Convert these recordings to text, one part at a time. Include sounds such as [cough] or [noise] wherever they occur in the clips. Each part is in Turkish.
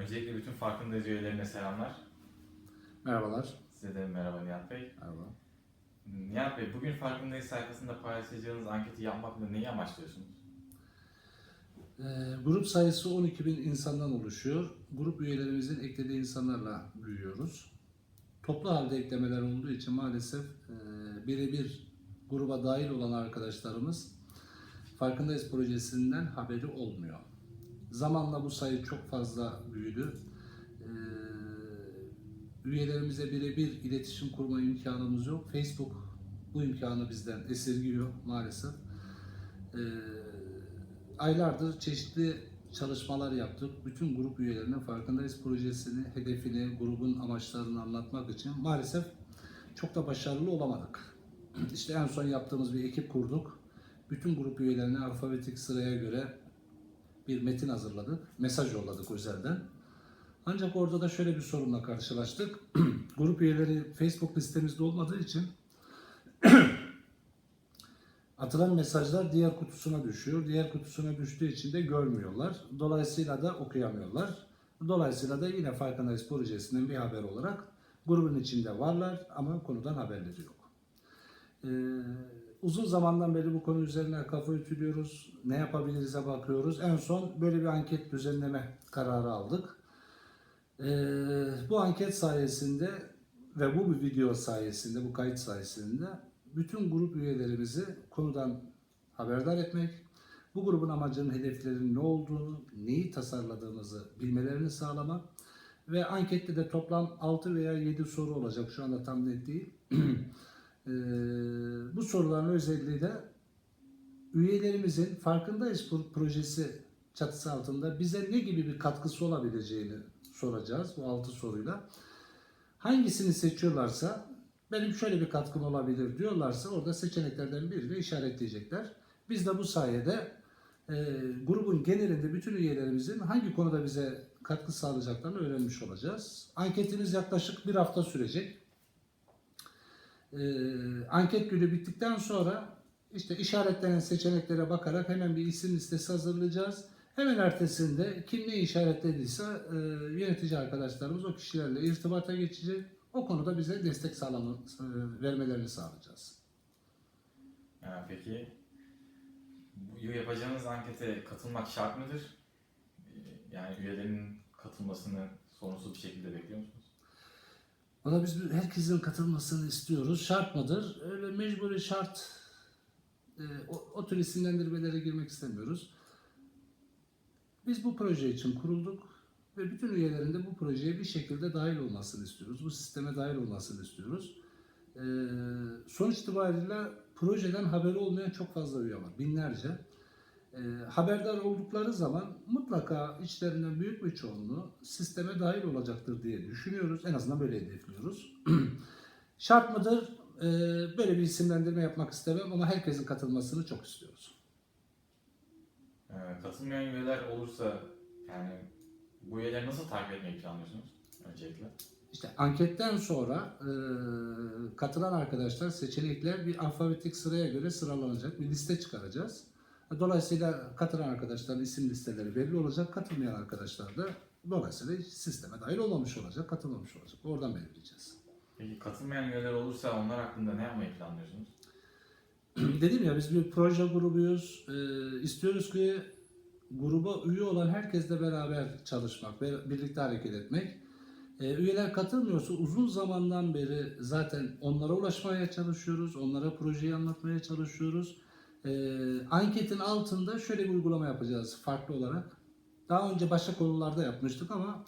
Öncelikle bütün farkındayız üyelerine selamlar. Merhabalar. Size de merhaba Nihat Bey. Merhaba. Nihat Bey, bugün farkındayız sayfasında paylaşacağınız anketi yapmakla neyi amaçlıyorsunuz? Ee, grup sayısı 12 bin insandan oluşuyor. Grup üyelerimizin eklediği insanlarla büyüyoruz. Toplu halde eklemeler olduğu için maalesef e, birebir gruba dahil olan arkadaşlarımız Farkındayız projesinden haberi olmuyor. Zamanla bu sayı çok fazla büyüdü. Ee, üyelerimize birebir iletişim kurma imkanımız yok. Facebook bu imkanı bizden esirgiyor maalesef. Ee, aylardır çeşitli çalışmalar yaptık. Bütün grup üyelerine Farkındayız projesini, hedefini, grubun amaçlarını anlatmak için maalesef çok da başarılı olamadık. İşte en son yaptığımız bir ekip kurduk. Bütün grup üyelerine alfabetik sıraya göre bir metin hazırladık. Mesaj yolladık özelden. Ancak orada da şöyle bir sorunla karşılaştık. [clears throat] grup üyeleri Facebook listemizde olmadığı için [clears throat] atılan mesajlar diğer kutusuna düşüyor. Diğer kutusuna düştüğü için de görmüyorlar. Dolayısıyla da okuyamıyorlar. Dolayısıyla da yine Farkındayız projesinden bir haber olarak grubun içinde varlar ama konudan haberleri yok. Ee, uzun zamandan beri bu konu üzerine kafa ütülüyoruz. Ne yapabiliriz'e bakıyoruz. En son böyle bir anket düzenleme kararı aldık. Ee, bu anket sayesinde ve bu bir video sayesinde, bu kayıt sayesinde bütün grup üyelerimizi konudan haberdar etmek, bu grubun amacının, hedeflerinin ne olduğunu, neyi tasarladığımızı bilmelerini sağlamak ve ankette de toplam 6 veya 7 soru olacak. Şu anda tam net değil. [clears throat] Ee, bu soruların özelliği de üyelerimizin farkındayız pro- projesi çatısı altında bize ne gibi bir katkısı olabileceğini soracağız bu 6 soruyla. Hangisini seçiyorlarsa benim şöyle bir katkım olabilir diyorlarsa orada seçeneklerden birini işaretleyecekler. Biz de bu sayede e, grubun genelinde bütün üyelerimizin hangi konuda bize katkı sağlayacaklarını öğrenmiş olacağız. Anketimiz yaklaşık bir hafta sürecek. E, anket günü bittikten sonra işte işaretlenen seçeneklere bakarak hemen bir isim listesi hazırlayacağız. Hemen ertesinde kim ne işaretlediyse e, yönetici arkadaşlarımız o kişilerle irtibata geçecek. O konuda bize destek sağlamı, e, vermelerini sağlayacağız. Ha, peki, bu yapacağınız ankete katılmak şart mıdır? Ee, Yani üyelerin katılmasını sorunsuz bir şekilde bekliyor musunuz? Valla biz herkesin katılmasını istiyoruz. Şart mıdır? Öyle mecburi şart. e, o, o tür isimlendirmelere girmek istemiyoruz. Biz bu proje için kurulduk ve bütün üyelerin de bu projeye bir şekilde dahil olmasını istiyoruz. Bu sisteme dahil olmasını istiyoruz. E, sonuç itibariyle projeden haberi olmayan çok fazla üye var. Binlerce. E, haberdar oldukları zaman mutlaka içlerinden büyük bir çoğunluğu sisteme dahil olacaktır diye düşünüyoruz. En azından böyle hedefliyoruz. [clears throat] Şart mıdır? E, böyle bir isimlendirme yapmak istemem ama herkesin katılmasını çok istiyoruz. Ee, katılmayan üyeler olursa yani bu üyeleri nasıl takip etmeyi planlıyorsunuz öncelikle? İşte anketten sonra e, katılan arkadaşlar seçenekler bir alfabetik sıraya göre sıralanacak. Bir liste çıkaracağız. Dolayısıyla katılan arkadaşların isim listeleri belli olacak. Katılmayan arkadaşlar da dolayısıyla sisteme dahil olmamış olacak, katılmamış olacak. Oradan belirleyeceğiz. Peki katılmayan üyeler olursa onlar hakkında ne yapmayı planlıyorsunuz? [clears throat] Dedim ya biz bir proje grubuyuz. Ee, istiyoruz ki gruba üye olan herkesle beraber çalışmak, birlikte hareket etmek. Ee, üyeler katılmıyorsa uzun zamandan beri zaten onlara ulaşmaya çalışıyoruz, onlara projeyi anlatmaya çalışıyoruz. Ee, anketin altında şöyle bir uygulama yapacağız farklı olarak. Daha önce başka konularda yapmıştık ama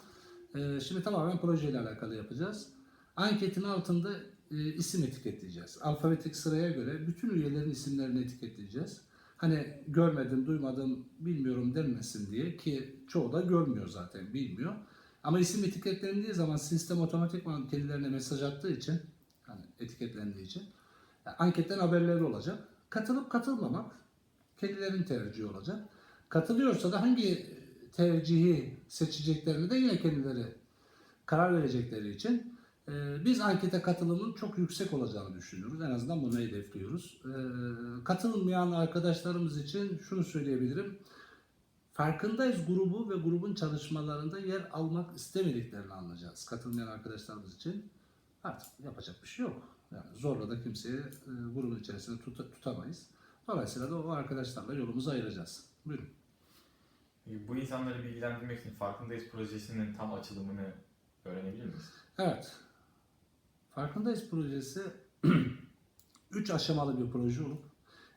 e, şimdi tamamen projeyle alakalı yapacağız. Anketin altında e, isim etiketleyeceğiz. Alfabetik sıraya göre bütün üyelerin isimlerini etiketleyeceğiz. Hani görmedim, duymadım, bilmiyorum denmesin diye ki çoğu da görmüyor zaten, bilmiyor. Ama isim etiketlendiği zaman sistem otomatikman kendilerine mesaj attığı için, hani etiketlendiği için anketten haberleri olacak. Katılıp katılmamak kendilerinin tercihi olacak. Katılıyorsa da hangi tercihi seçeceklerini de yine kendileri karar verecekleri için e, biz ankete katılımın çok yüksek olacağını düşünüyoruz. En azından bunu hedefliyoruz. E, katılmayan arkadaşlarımız için şunu söyleyebilirim. Farkındayız grubu ve grubun çalışmalarında yer almak istemediklerini anlayacağız. Katılmayan arkadaşlarımız için artık yapacak bir şey yok. Yani zorla da kimseyi e, grubun içerisinde tut- tutamayız. Dolayısıyla da o arkadaşlarla yolumuzu ayıracağız. Buyurun. E, Bu insanları bilgilendirmek için Farkındayız projesinin tam açılımını öğrenebilir miyiz? Evet. Farkındayız projesi [clears throat] 3 aşamalı bir proje olup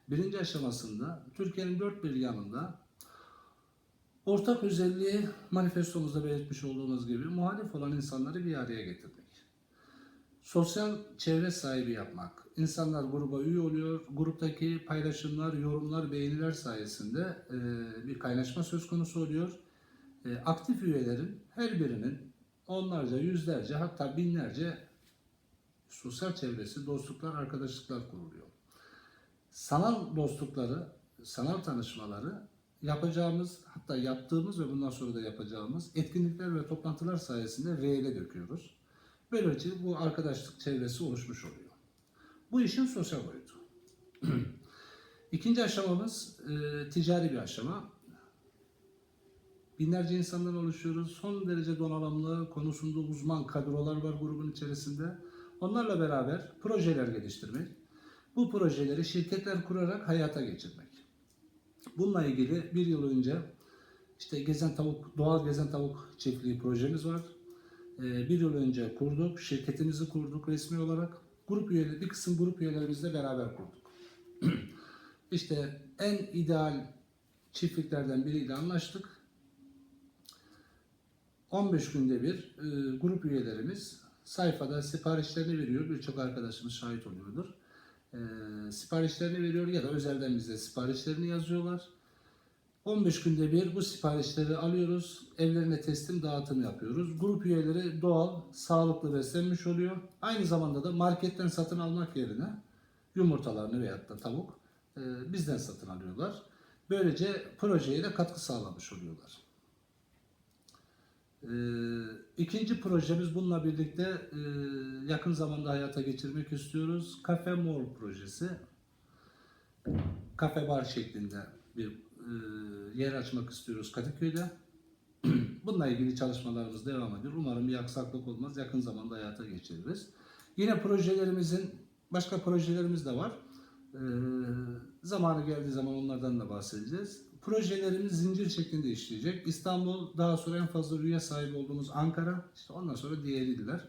birinci aşamasında Türkiye'nin dört bir yanında ortak özelliği manifestomuzda belirtmiş olduğumuz gibi muhalif olan insanları bir araya getirmek. Sosyal çevre sahibi yapmak. İnsanlar gruba üye oluyor. Gruptaki paylaşımlar, yorumlar, beğeniler sayesinde e, bir kaynaşma söz konusu oluyor. E, aktif üyelerin her birinin onlarca, yüzlerce hatta binlerce sosyal çevresi, dostluklar, arkadaşlıklar kuruluyor. Sanal dostlukları, sanal tanışmaları yapacağımız, hatta yaptığımız ve bundan sonra da yapacağımız etkinlikler ve toplantılar sayesinde reele döküyoruz. Böylece bu arkadaşlık çevresi oluşmuş oluyor. Bu işin sosyal boyutu. [clears throat] İkinci aşamamız e, ticari bir aşama. Binlerce insandan oluşuyoruz. Son derece donanımlı, konusunda uzman kadrolar var grubun içerisinde. Onlarla beraber projeler geliştirmek. Bu projeleri şirketler kurarak hayata geçirmek. Bununla ilgili bir yıl önce işte Gezen Tavuk, Doğal Gezen Tavuk Çiftliği projemiz var. Ee, bir yıl önce kurduk, şirketimizi kurduk resmi olarak. Grup üyeleri, bir kısım grup üyelerimizle beraber kurduk. [clears throat] işte en ideal çiftliklerden biriyle anlaştık. 15 günde bir e, grup üyelerimiz sayfada siparişlerini veriyor. Birçok arkadaşımız şahit oluyordur. E, siparişlerini veriyor ya da özelden bize siparişlerini yazıyorlar. 15 günde bir bu siparişleri alıyoruz. Evlerine teslim dağıtım yapıyoruz. Grup üyeleri doğal, sağlıklı beslenmiş oluyor. Aynı zamanda da marketten satın almak yerine yumurtalarını veyahut da tavuk e, bizden satın alıyorlar. Böylece projeye de katkı sağlamış oluyorlar. Ee, ikinci projemiz bununla birlikte e, yakın zamanda hayata geçirmek istiyoruz. Cafe Mall projesi. Kafe bar şeklinde bir e, yer açmak istiyoruz Kadıköy'de. [clears throat] Bununla ilgili çalışmalarımız devam ediyor. Umarım bir aksaklık olmaz. Yakın zamanda hayata geçiririz. Yine projelerimizin başka projelerimiz de var. Ee, zamanı geldiği zaman onlardan da bahsedeceğiz. Projelerimiz zincir şeklinde işleyecek. İstanbul, daha sonra en fazla üye sahibi olduğumuz Ankara, işte ondan sonra diğeriydiler.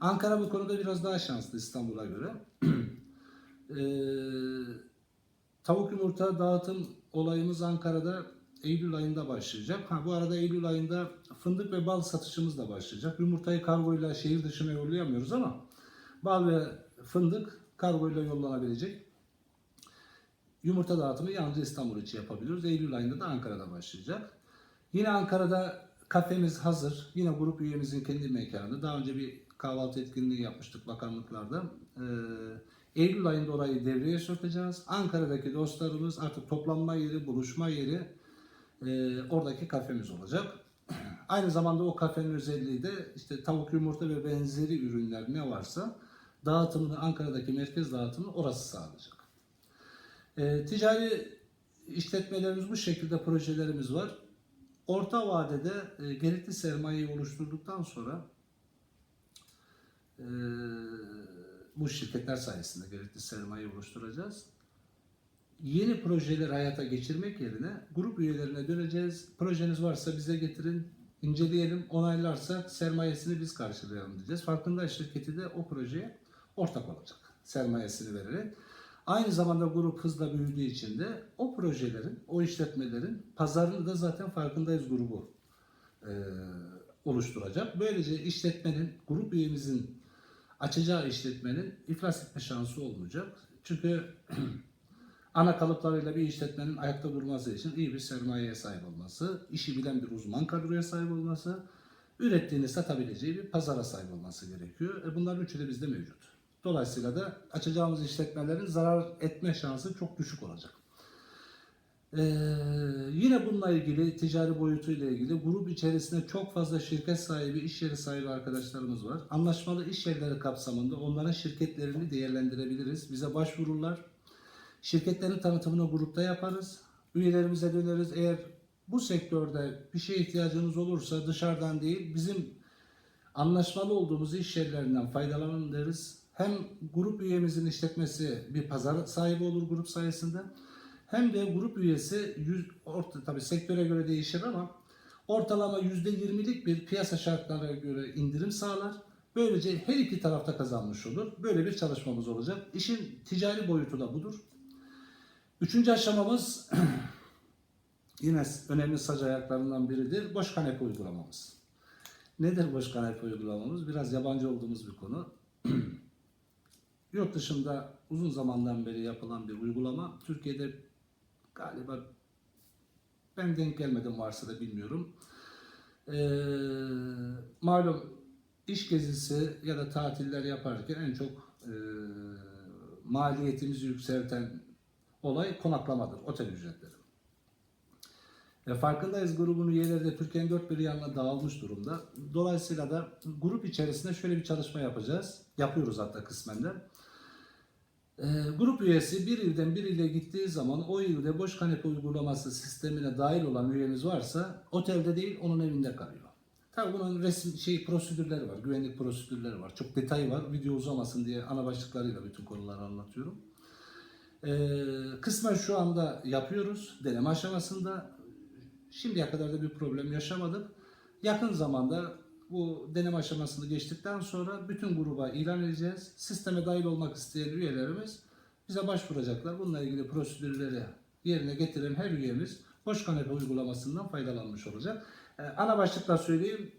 Ankara bu konuda biraz daha şanslı İstanbul'a göre. Ee, [clears throat] tavuk yumurta dağıtım olayımız Ankara'da Eylül ayında başlayacak. Ha, bu arada Eylül ayında fındık ve bal satışımız da başlayacak. Yumurtayı kargoyla şehir dışına yollayamıyoruz ama bal ve fındık kargoyla yollanabilecek. Yumurta dağıtımı yalnızca İstanbul için yapabiliyoruz. Eylül ayında da Ankara'da başlayacak. Yine Ankara'da kafemiz hazır. Yine grup üyemizin kendi mekanı. Daha önce bir kahvaltı etkinliği yapmıştık bakanlıklarda. Ee, Eylül ayında orayı devreye sokacağız. Ankara'daki dostlarımız artık toplanma yeri, buluşma yeri e, oradaki kafemiz olacak. [clears throat] Aynı zamanda o kafenin özelliği de işte tavuk, yumurta ve benzeri ürünler ne varsa dağıtımını Ankara'daki merkez dağıtımını orası sağlayacak. E, ticari işletmelerimiz bu şekilde projelerimiz var. Orta vadede e, gerekli sermayeyi oluşturduktan sonra e, bu şirketler sayesinde gerekli sermayeyi oluşturacağız. Yeni projeleri hayata geçirmek yerine grup üyelerine döneceğiz. Projeniz varsa bize getirin, inceleyelim, onaylarsak sermayesini biz karşılayalım diyeceğiz. Farkında şirketi de o projeye ortak olacak sermayesini vererek. Aynı zamanda grup hızla büyüdüğü için de o projelerin, o işletmelerin pazarını da zaten farkındayız grubu e, oluşturacak. Böylece işletmenin, grup üyemizin açacağı işletmenin iflas etme şansı olmayacak. Çünkü [clears throat] ana kalıplarıyla bir işletmenin ayakta durması için iyi bir sermayeye sahip olması, işi bilen bir uzman kadroya sahip olması, ürettiğini satabileceği bir pazara sahip olması gerekiyor. E bunların üçü de bizde mevcut. Dolayısıyla da açacağımız işletmelerin zarar etme şansı çok düşük olacak. Ee, yine bununla ilgili ticari boyutuyla ilgili grup içerisinde çok fazla şirket sahibi, iş yeri sahibi arkadaşlarımız var. Anlaşmalı iş yerleri kapsamında onların şirketlerini değerlendirebiliriz. Bize başvururlar. Şirketlerin tanıtımını grupta yaparız. Üyelerimize döneriz. Eğer Bu sektörde bir şeye ihtiyacınız olursa dışarıdan değil bizim anlaşmalı olduğumuz iş yerlerinden faydalanın. Hem grup üyemizin işletmesi bir pazar sahibi olur grup sayesinde. Hem de grup üyesi yüz, orta, tabii sektöre göre değişir ama ortalama %20'lik bir piyasa şartlarına göre indirim sağlar. Böylece her iki tarafta kazanmış olur. Böyle bir çalışmamız olacak. İşin ticari boyutu da budur. Üçüncü aşamamız [clears throat] yine önemli sac ayaklarından biridir. Boş kanepe uygulamamız. Nedir boş kanepe uygulamamız? Biraz yabancı olduğumuz bir konu. [clears throat] Yurt dışında uzun zamandan beri yapılan bir uygulama. Türkiye'de galiba ben denk gelmedim varsa da bilmiyorum. Ee, malum iş gezisi ya da tatiller yaparken en çok e, maliyetimizi yükselten olay konaklamadır, otel ücretleri. E, farkındayız grubun üyeleri de Türkiye'nin dört bir yanına dağılmış durumda. Dolayısıyla da grup içerisinde şöyle bir çalışma yapacağız. Yapıyoruz hatta kısmen de. E, grup üyesi bir ilden bir ile gittiği zaman o ilde boş kanepe uygulaması sistemine dahil olan üyemiz varsa otelde değil onun evinde kalıyor. Tabii bunun resim şey prosedürleri var, güvenlik prosedürleri var. Çok detay var. Video uzamasın diye ana başlıklarıyla bütün konuları anlatıyorum. Ee, kısmen şu anda yapıyoruz. Deneme aşamasında. Şimdiye kadar da bir problem yaşamadık. Yakın zamanda bu deneme aşamasını geçtikten sonra bütün gruba ilan edeceğiz. Sisteme dahil olmak isteyen üyelerimiz bize başvuracaklar. Bununla ilgili prosedürleri yerine getiren her üyemiz boş kanepe uygulamasından faydalanmış olacak. Ee, ana başlıkla söyleyeyim.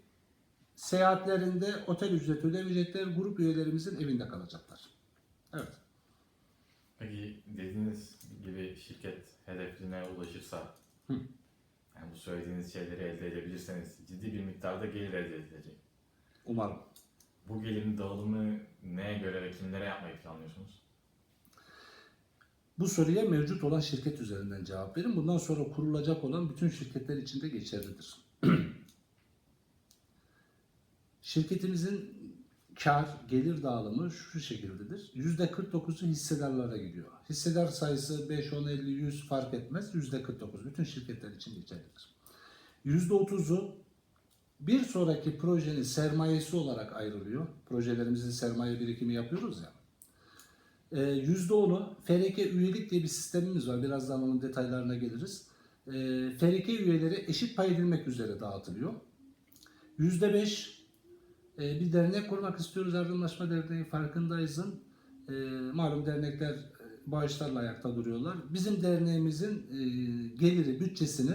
Seyahatlerinde otel ücreti ödemeyecekler. Grup üyelerimizin evinde kalacaklar. Evet. Peki dediğiniz gibi şirket hedefine ulaşırsa Hı. Yani bu söylediğiniz şeyleri elde edebilirseniz ciddi bir miktarda gelir elde edilecek. Umarım. Bu gelirin dağılımı neye göre ve kimlere yapmayı planlıyorsunuz? Bu soruya mevcut olan şirket üzerinden cevap verin. Bundan sonra kurulacak olan bütün şirketler için de geçerlidir. [clears throat] Şirketimizin kar, gelir dağılımı şu şekildedir. %49'u hissedarlara gidiyor. Hissedar sayısı 5, 10, 50, 100 fark etmez. %49 bütün şirketler için geçerlidir. %30'u bir sonraki projenin sermayesi olarak ayrılıyor. Projelerimizin sermaye birikimi yapıyoruz ya. Ee, %10'u FRK üyelik diye bir sistemimiz var. Birazdan onun detaylarına geliriz. Ee, FRK üyeleri eşit pay edilmek üzere dağıtılıyor. %5 e, bir dernek kurmak istiyoruz. Yardımlaşma Derneği farkındayızın. E, malum dernekler e, bağışlarla ayakta duruyorlar. Bizim derneğimizin e, geliri, bütçesini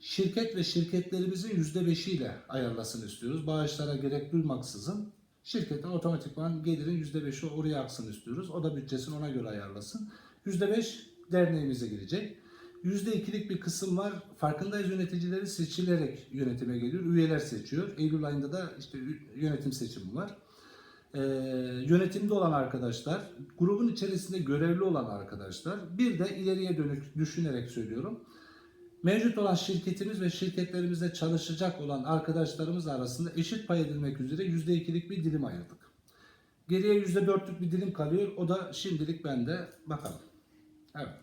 şirket ve şirketlerimizin %5'i ile ayarlasın istiyoruz. Bağışlara gerek duymaksızın şirketin otomatikman gelirin %5'i oraya aksın istiyoruz. O da bütçesini ona göre ayarlasın. %5 derneğimize girecek. %2'lik bir kısım var. Farkındayız yöneticileri seçilerek yönetime geliyor. Üyeler seçiyor. Eylül ayında da işte yönetim seçimi var. Ee, yönetimde olan arkadaşlar, grubun içerisinde görevli olan arkadaşlar, bir de ileriye dönük düşünerek söylüyorum. Mevcut olan şirketimiz ve şirketlerimizde çalışacak olan arkadaşlarımız arasında eşit pay edilmek üzere %2'lik bir dilim ayırdık. Geriye %4'lük bir dilim kalıyor. O da şimdilik bende. Bakalım. Evet.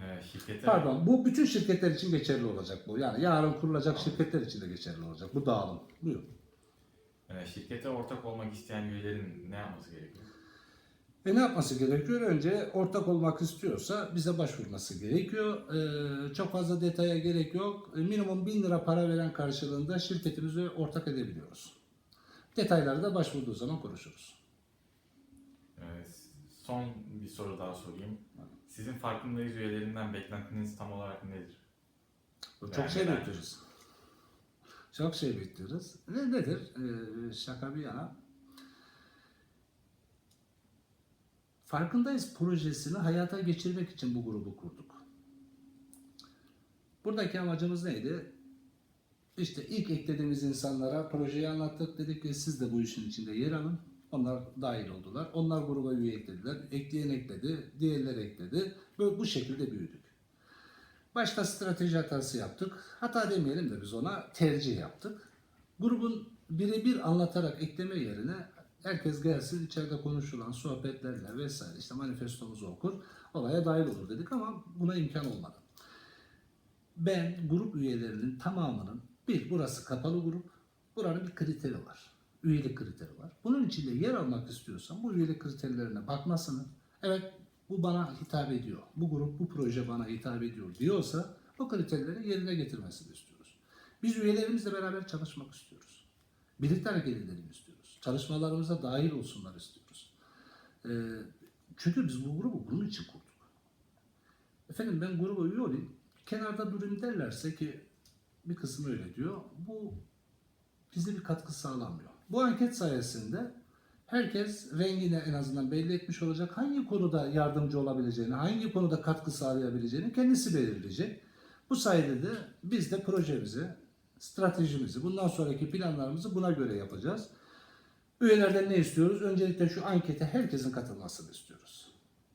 Ee, şirkete Pardon, bu bütün şirketler için geçerli olacak bu. Yani yarın kurulacak şirketler için de geçerli olacak. Bu dağılım. Buyurun. e, şirkete ortak olmak isteyen üyelerin ne yapması gerekiyor? E ne yapması gerekiyor? Önce ortak olmak istiyorsa bize başvurması gerekiyor. Ee, çok fazla detaya gerek yok. E, minimum 1000 lira para veren karşılığında şirketimizi ortak edebiliyoruz. Detayları da başvurduğu zaman konuşuruz. Ee, son bir soru daha sorayım. Sizin farkındayız üyelerinden beklentiniz tam olarak nedir? Çok Yani şey ben- bekliyoruz. Çok şey bekliyoruz. Ne nedir? Ee, şaka bir yana. Farkındayız projesini hayata geçirmek için bu grubu kurduk. Buradaki amacımız neydi? İşte ilk eklediğimiz insanlara projeyi anlattık. Dedik ki siz de bu işin içinde yer alın. Onlar dahil oldular. Onlar gruba üye eklediler. Ekleyen ekledi. Diğerler ekledi. Böyle bu şekilde büyüdük. Başta strateji hatası yaptık. Hata demeyelim de biz ona tercih yaptık. Grubun birebir anlatarak ekleme yerine herkes gelsin içeride konuşulan sohbetlerle vesaire işte manifestomuzu okur olaya dahil olur dedik ama buna imkan olmadı. ben grup üyelerinin tamamının bir burası kapalı grup. Buranın bir kriteri var. Üyelik kriteri var. Bunun içinde yer almak istiyorsan bu üyelik kriterlerine bakmasını evet bu bana hitap ediyor. Bu grup bu proje bana hitap ediyor diyorsa o kriterleri yerine getirmesini istiyoruz. Biz üyelerimizle beraber çalışmak istiyoruz. Birlikte hareket edelim istiyoruz. Çalışmalarımıza dahil olsunlar istiyoruz. Ee, çünkü biz bu grubu bunun için kurduk. Efendim ben gruba üye olayım, kenarda durayım derlerse ki bir kısmı öyle diyor. Bu bize bir katkı sağlamıyor. Bu anket sayesinde herkes rengini en azından belli etmiş olacak. Hangi konuda yardımcı olabileceğini, hangi konuda katkı sağlayabileceğini kendisi belirleyecek. Bu sayede de biz de projemizi, stratejimizi, bundan sonraki planlarımızı buna göre yapacağız. Üyelerden ne istiyoruz? Öncelikle şu ankete herkesin katılmasını istiyoruz.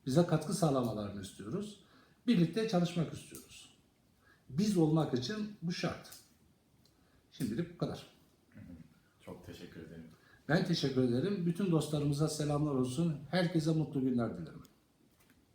Bize katkı sağlamalarını istiyoruz. Birlikte çalışmak istiyoruz. Biz olmak için bu şart. Şimdilik bu kadar. Çok teşekkür ederim. Ben teşekkür ederim. Bütün dostlarımıza selamlar olsun. Herkese mutlu günler dilerim.